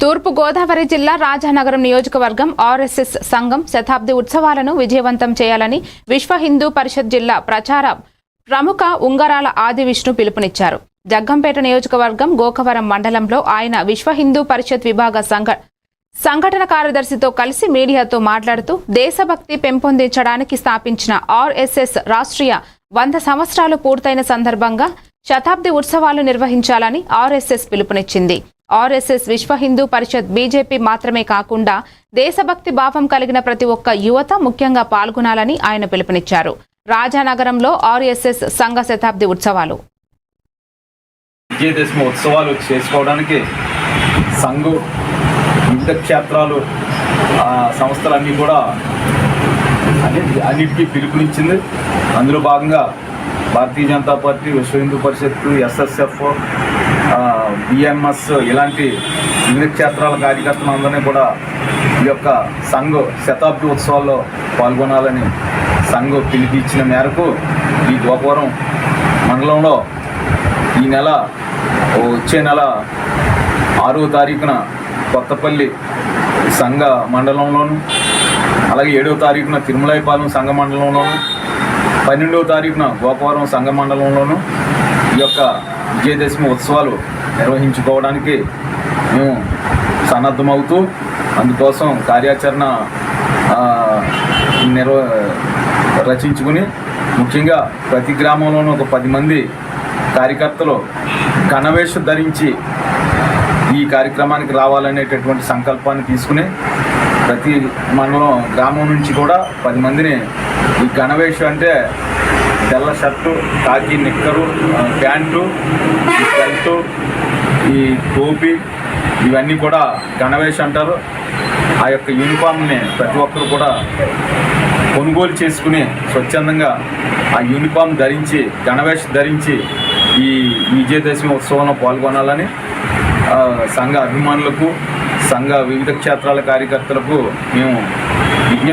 తూర్పు గోదావరి జిల్లా రాజానగరం నియోజకవర్గం ఆర్ఎస్ఎస్ సంఘం శతాబ్ది ఉత్సవాలను విజయవంతం చేయాలని విశ్వ హిందూ పరిషత్ జిల్లా ప్రచార ప్రముఖ ఉంగరాల ఆది విష్ణు పిలుపునిచ్చారు. జగ్గంపేట నియోజకవర్గం గోకవరం మండలంలో ఆయన విశ్వ హిందూ పరిషత్ విభాగ సంఘ సంఘటన కార్యదర్శితో కలిసి మీడియాతో మాట్లాడుతూ దేశభక్తి పెంపొందించడానికి స్థాపించిన ఆర్ఎస్ఎస్ రాష్ట్రీయ వంద సంవత్సరాలు పూర్తయిన సందర్భంగా శతాబ్ది ఉత్సవాలు నిర్వహించాలని ఆర్ఎస్ఎస్ పిలుపునిచ్చింది. ఆర్ఎస్ఎస్ విశ్వ హిందూ పరిషత్ బీజేపీ మాత్రమే కాకుండా దేశభక్తి భావం కలిగిన ప్రతి ఒక్క యువత ముఖ్యంగా పాల్గొనాలని ఆయన పిలుపునిచ్చారు. రాజానగరంలో ఆర్ఎస్ఎస్ సంఘ శతాబ్ది ఉత్సవాలు. విజయదశమి ఉత్సవాలు చేసుకోవడానికి సంఘు వివిధ క్షేత్రాలు సంస్థలన్నీ కూడా అన్ని అన్నిటికీ పిలుపునిచ్చింది. అందులో భాగంగా భారతీయ జనతా పార్టీ విశ్వ హిందూ పరిషత్ ఎస్ఎస్ఎఫ్ బిఎంఎస్ ఇలాంటి వివిధ క్షేత్రాల కార్యకర్తలందరినీ కూడా ఈ యొక్క సంఘ శతాబ్ది ఉత్సవాల్లో పాల్గొనాలని సంఘం పిలిపించిన మేరకు ఈ గోపురం మండలంలో ఈ నెల వచ్చే నెల ఆరో తారీఖున కొత్తపల్లి సంఘ మండలంలోను అలాగే ఏడవ తారీఖున తిరుమలైపాలెం సంఘ మండలంలోను పన్నెండవ తారీఖున గోపవరం సంఘ మండలంలోనూ ఈ యొక్క విజయదశమి ఉత్సవాలు నిర్వహించుకోవడానికి మేము సన్నద్ధమవుతూ అందుకోసం కార్యాచరణ నిర్వ రచించుకుని ముఖ్యంగా ప్రతి గ్రామంలోనూ ఒక పది మంది కార్యకర్తలు గణవేష ధరించి ఈ కార్యక్రమానికి రావాలనేటటువంటి సంకల్పాన్ని తీసుకుని ప్రతి మండలం గ్రామం నుంచి కూడా పది మందిని ఈ గణవేషం అంటే తెల్ల షర్టు కాకి నిక్కరు ప్యాంటు ఈ బెల్టు ఈ టోపీ ఇవన్నీ కూడా గణవేష అంటారు. ఆ యొక్క యూనిఫామ్ని ప్రతి ఒక్కరు కూడా కొనుగోలు చేసుకుని స్వచ్ఛందంగా ఆ యూనిఫామ్ ధరించి గణవేష ధరించి ఈ విజయదశమి ఉత్సవంలో పాల్గొనాలని సంఘ అభిమానులకు సంఘ వివిధ క్షేత్రాల కార్యకర్తలకు మేము విజ్ఞప్తి